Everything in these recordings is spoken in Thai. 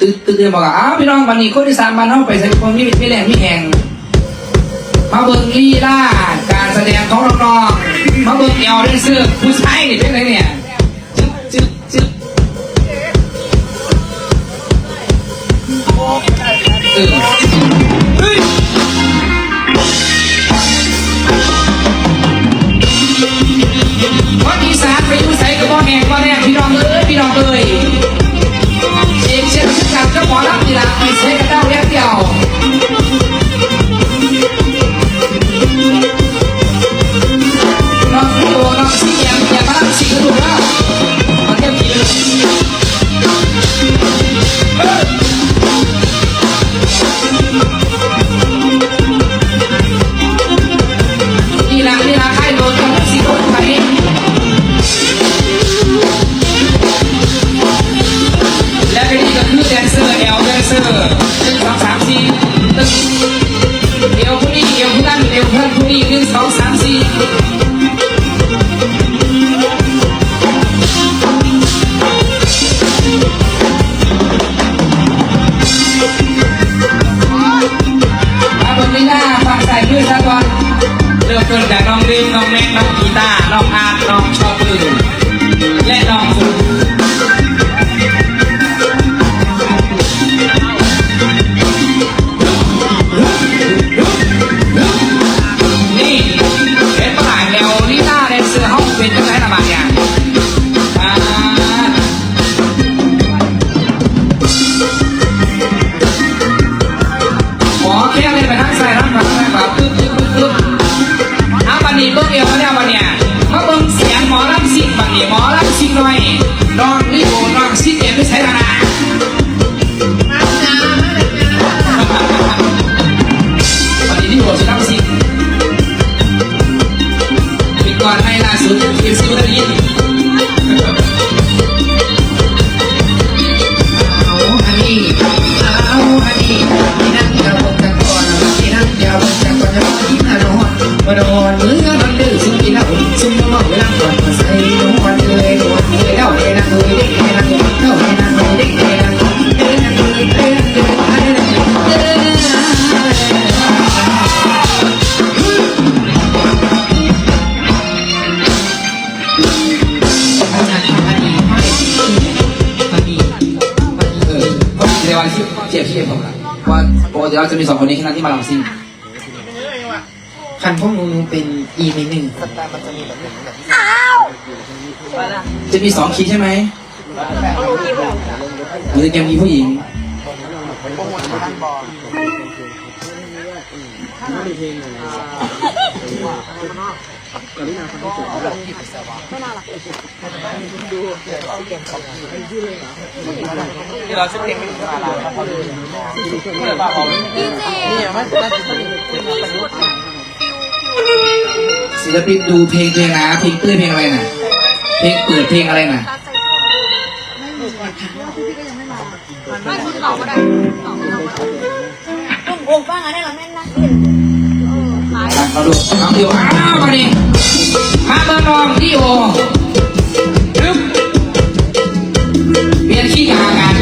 ตึกตึกเดียวบอกว่าอ้าวพี่น้องวันนี้คนที่สามบ้านเขาไปใส่ความมีมีแรงมีแหงมาเบิ้งลีลาการแสดงของน้องๆมาเบิ้งเอวเดนเซอร์ผู้ชายนี่เป็นไงเนี่ยจึ๊บจึ๊บจึ๊บเออ ยบเทียบผมละว่าปกติเราจะมีสองคนนี้แค่นั้นที่มาลำซิ่งคันพวกหนูเป็นอีเมนหนึ่งจะมีสองคีย์ใช่ไหมหรือยังมีผู้หญิง ไม่น่าฟังเสียงไม่น่ารักดูที่ลยเราชื่เพลงม่รู้อะครับดูเมื่อพี่เจนมันพี่สุดศิลปินดูเพลงเพลงนะเพลงเตื้อเพลงอะไรน่ะเพลงเปิดเพลงอะไรน่ะไม่คุณตอบก็ได้ตอบเราก็ได้ต้องโกงบ้างอะไรล่ะแม่ มาดูคำเดียวอ้าวมาดิพามาลองที่โอเปลี่ยนขี้ยากัน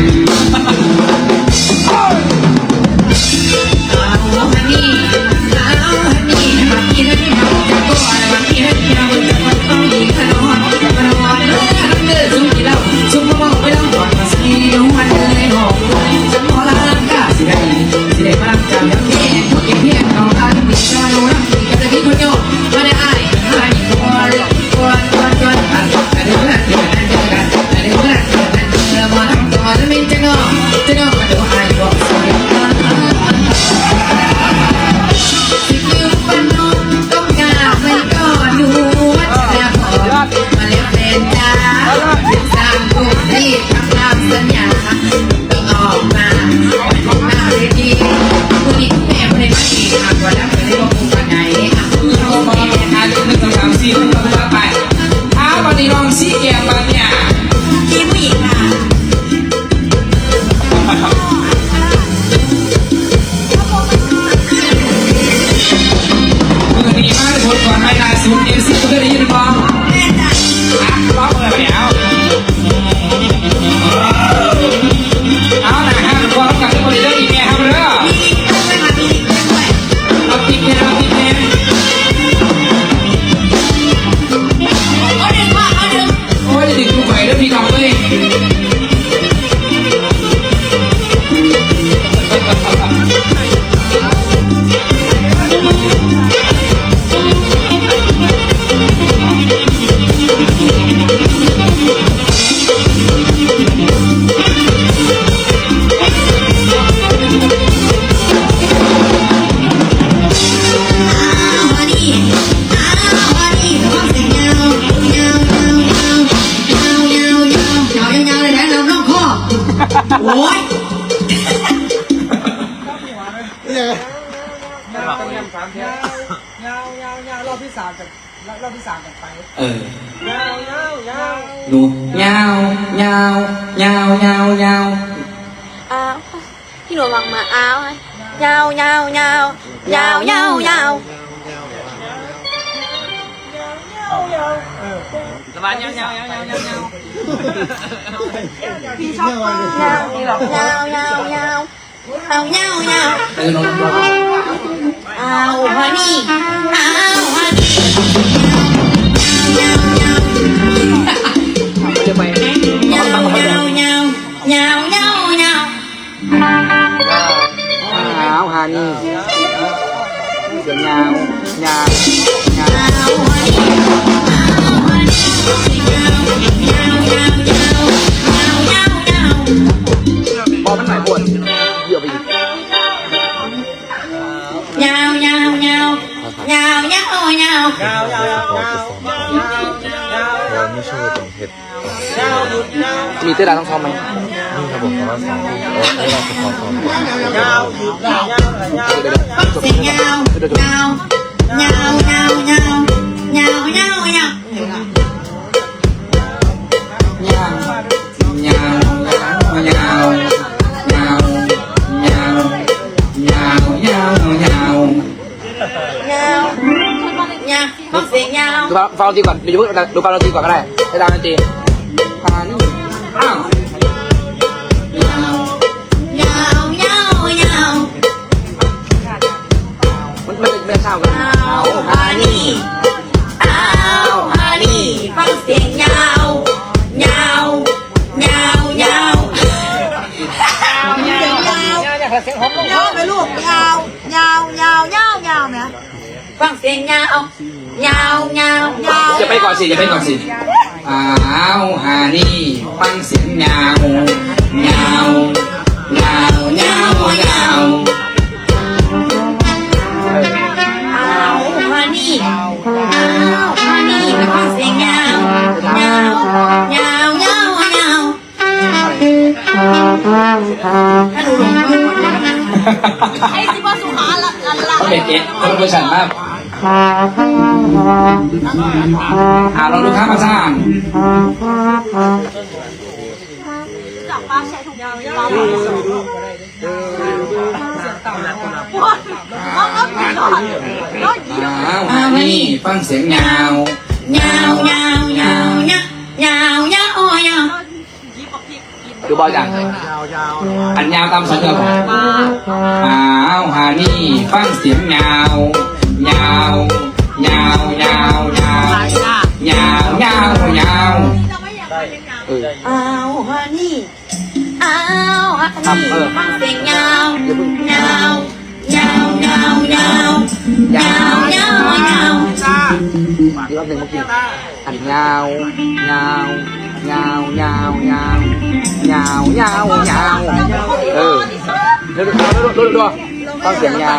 เออดูเงาเงาเงาเงาเงาอ้าวพี่หนูลองมาอ้าวเงาเงาเงาเงาเงาเงาสบายเงาเงาเงาเงาเงาพี่ชอบเงาเงาเงาเงาเงาเอาเงาเงาเอาพอนี่เอา nhau nhau nhau bom bắn lại buồn dựa vì nhào nhào nhào nhào nhá ôi nhào nhào nhào nhào nhào nhào มีเต้นรำทั้งสองไหม นี่ครับผมแต่ว่าสองที่เราให้เราจะขอซ้อมก่อนยาวหยุดยาวยาวยาวยาวเสียงยาวยาวยาวยาวยาวยาวยาวยาวยาวยาวยาวยาวยาวยาวยาวยาวยาวยาฟังเสียงยาวดูฟังดนตรีก่อนดูดูฟังดนตรีก่อนก็ได้ให้ดาวดนตรีพานี่อ้าว ฮานี่เอาฮานี่ฟังเสียงยาวยาวยาวยาวยาวยาวยาวไหมลูกยาวยาวยาวยาวยาวไหมฟังเสียงยาวยาวยาวยาวจะไปก่อนสิจะไปก่อนสิอ้าวฮานี่ฟังเสียงยาวยาว เวอร์ชันมากอ่าเราดูครับอาจารย์จับปลาใช้ถุงยางยาวปวดร้องร้องร้องร้องยิ้มอ่านี่ฟังเสียงยาวยาวยาวยาวยาวยาว ดูบอลจังอันยาวตามสัญญาผมอ้าวฮานี่ฟังเสียงยาวยาวยาวยาวยาวยาวยาวยาวเออเอาฮานี่เอาฮานี่ฟังเสียงยาวยาวยาวยาวยาวยาวยาวยาวอีกรอบหนึ่งเมื่อกี้อันยาวยาว ยาวยาวยาวยาวยาวยาวเออดูดูดูดูดูฟังเสียงยา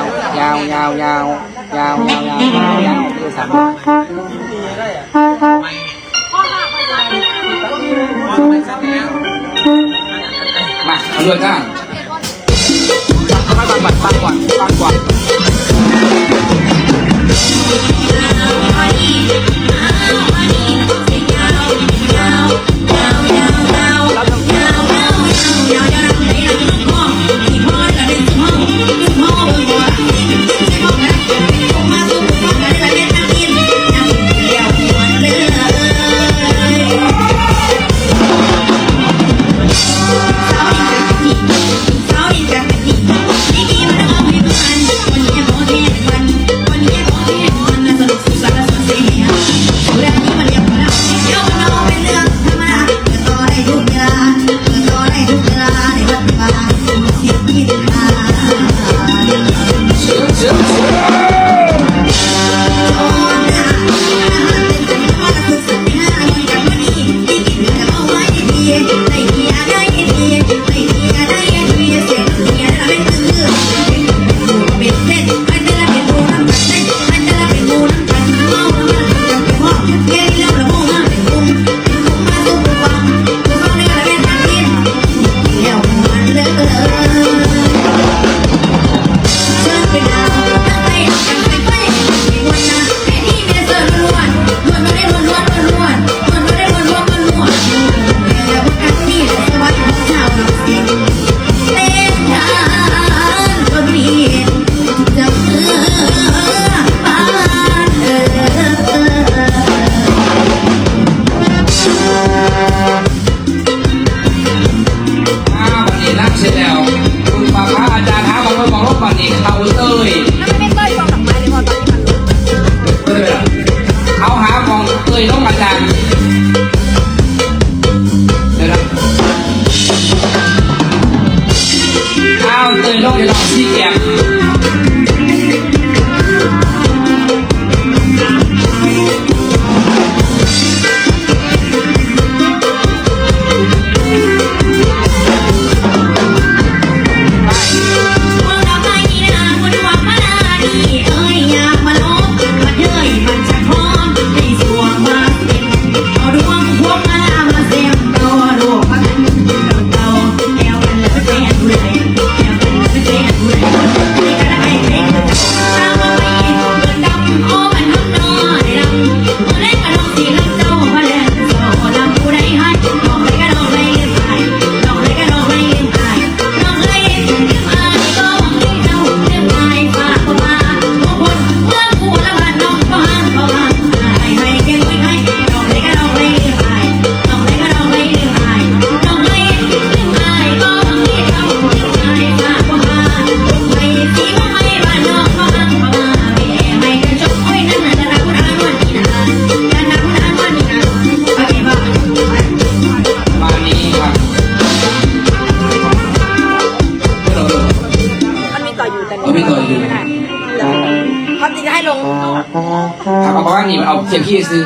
นี่มันเอาเทียมพี่ซื้อ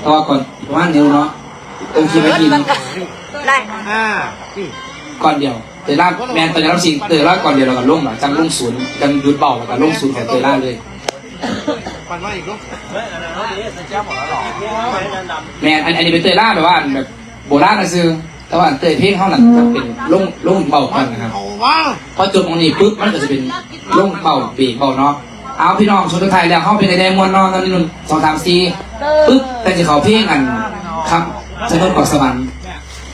แต่ว่าก่อนประมาณนิ้วเนาะโอเคไหมกินได้ก่อนเดียวเตยล่าแมนตอนนี้เราสิเตยล่าก่อนเดียวเราก็ลงหลังจังลงศูนย์จังหยุดเบาแล้วก็ลงศูนย์ของเตยล่าเลยแมนอันอันนี้เป็นเตยล่าแบบว่าแบบโบราณนะซื้อแต่ว่าเตยเพลงเขาหนังจะเป็นลงลงเบากันนะครับพอจบตรงนี้ปุ๊บมันก็จะเป็นลงเบาเบรกเบาเนาะ เอาพี่น้องชนไทยแล้วเขาเป็นในแดงมวนเนอนตอนนี้นุ่นสองสามสี่ปุ๊บแต่จะเขาเพลงกันครับจะนนเกาะสวรรค์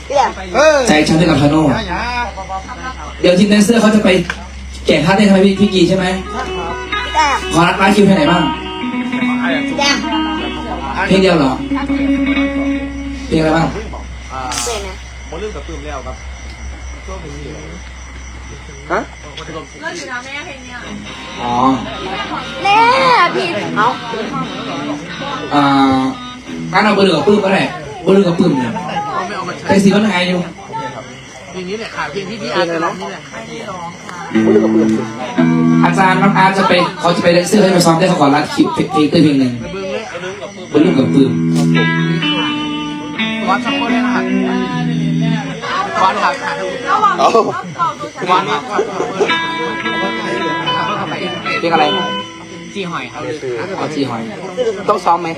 พี่แหลมใจฉันด้วยกับชาโน่เดี๋ยวทีมแดนเซอร์เขาจะไปแก่ท่าเต้นทำไมพี่พี่กีใช่ไหมพี่แหลมขอนัดร้านคิวที่ไหนบ้างพี่แหลมเพลงเดียวเหรอเพลงอะไรบ้างเป็นนะฮะ อ๋อแม่พี่เอาอ่าการเอาเบอร์เหลือกับปื้มก็ได้เบอร์เหลือกับปื้มเนี่ยแต่สีมันไงอยู่เพลงอะไรเนาะพูดเรื่องกับเพื่อนสิอาจารย์น้องอาร์จะไปเขาจะไปแดนเซอร์ให้ไปซ้อมได้เขาก่อนรัดคิวเพลงเต้ยเพลงหนึ่งเบอร์เหลือกับปื้มวัดสักคนเลยนะครับวัดหักหักเอาวัดหักหัก เพลงอะไรจีหอยครับเอาจีหอย ต้องซ้อมไหม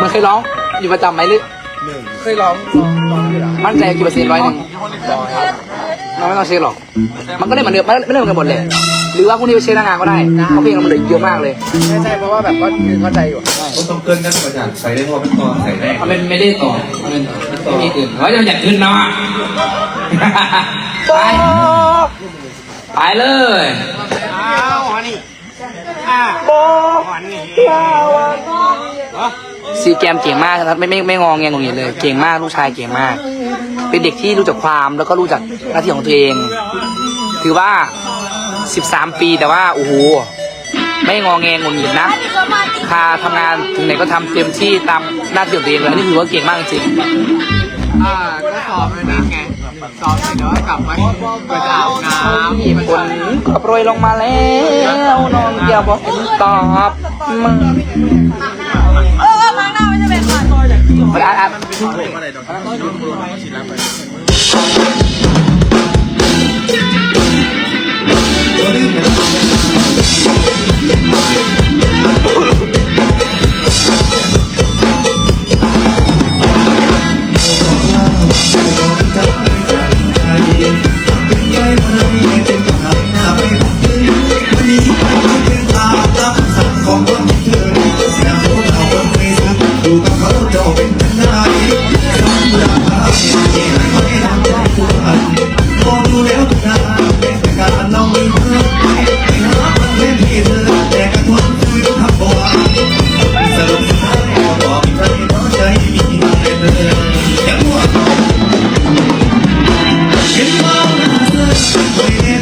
มันเคยร้องอยู่ประจำไหมหรือเคยร้อง มั่นใจกี่เปอร์เซ็นต์ร้อยหนึ่ง มันไม่ต้องเช็คหรอก มันก็ได้เหมือนเดิมไม่ไม่ได้เหมือนกันหมดเลยหรือว่าพรุ่งนี้ไปเช็คหน้างานก็ได้เพราะเพลงเรามันเหลือเยอะมากเลย ใช่เพราะว่าแบบก็คือเข้าใจอยู่ก็ต้องเกินกันมาจากใส่ได้เพราะเป็นตอนใส่แรกมันเป็นไม่ได้ต่อมันเป็นไม่มีอื่นว่าจะอยากขึ้นเนาะไปไปเลย ซีแกมเก่งมากนะครับไม่ไม่ไม่งองแงงงเงียเลย เก่งมากลูกชายเก่งมาก เป็นเด็กที่รู้จักความแล้วก็รู้จักหน้าที่ของตัวเอง ถือว่า 13 ปีแต่ว่าโอ้โหไม่งองแงงงเงียนะพาทำงานถึงไหนก็ทำเต็มที่ตามหน้าที่ของตัวเองเลยอันนี่ถือว่าเก่งมากจริงอ่าก็สอบไปนิดไงสอบเสร็จแล้วก็กลับมาไปอาบน้ำมีคนก็โปรยลงมาแล้วนอนเกี่ยวบอกเห็นตอบมึง มันอะอะม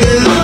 า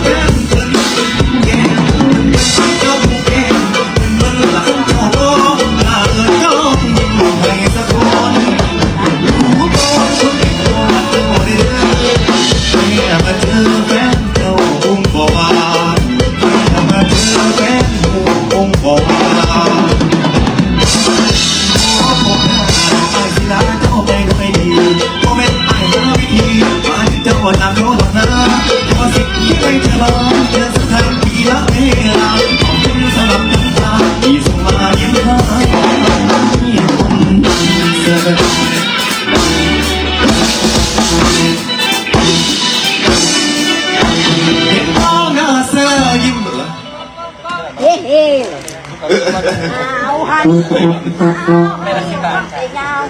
ยาว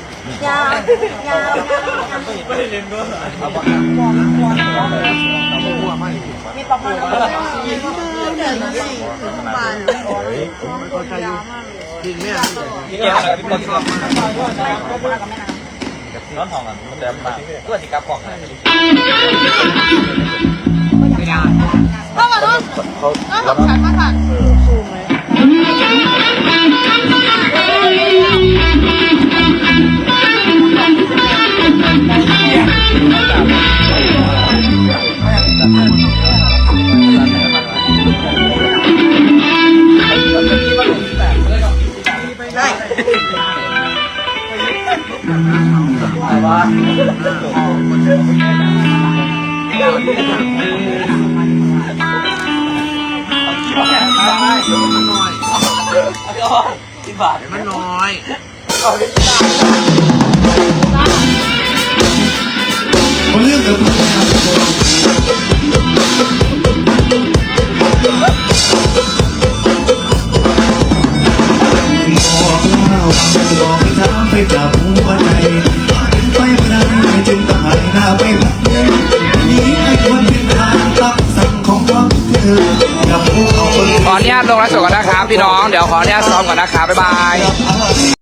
ยาวยาวมีประมาณเดือนละสี่บาทน้องทองอะมันแต่มาตัวสิกับของก็มาต้องก็ของฉันมาสั่นมั นน้อยคนเรื่องกับคนบอกเล่าบอกให้ถามไปจับหัวใจ จึงต้องหายหน้าไปแบบนี้ไอ้คนเป็นทางรับสั่งของความเธอกับพวกเขาขออนุญาตลงไลฟ์สดก่อนนะครับพี่น้อง เดี๋ยวขออนุญาตซ้อมก่อนนะครับ บ๊ายบาย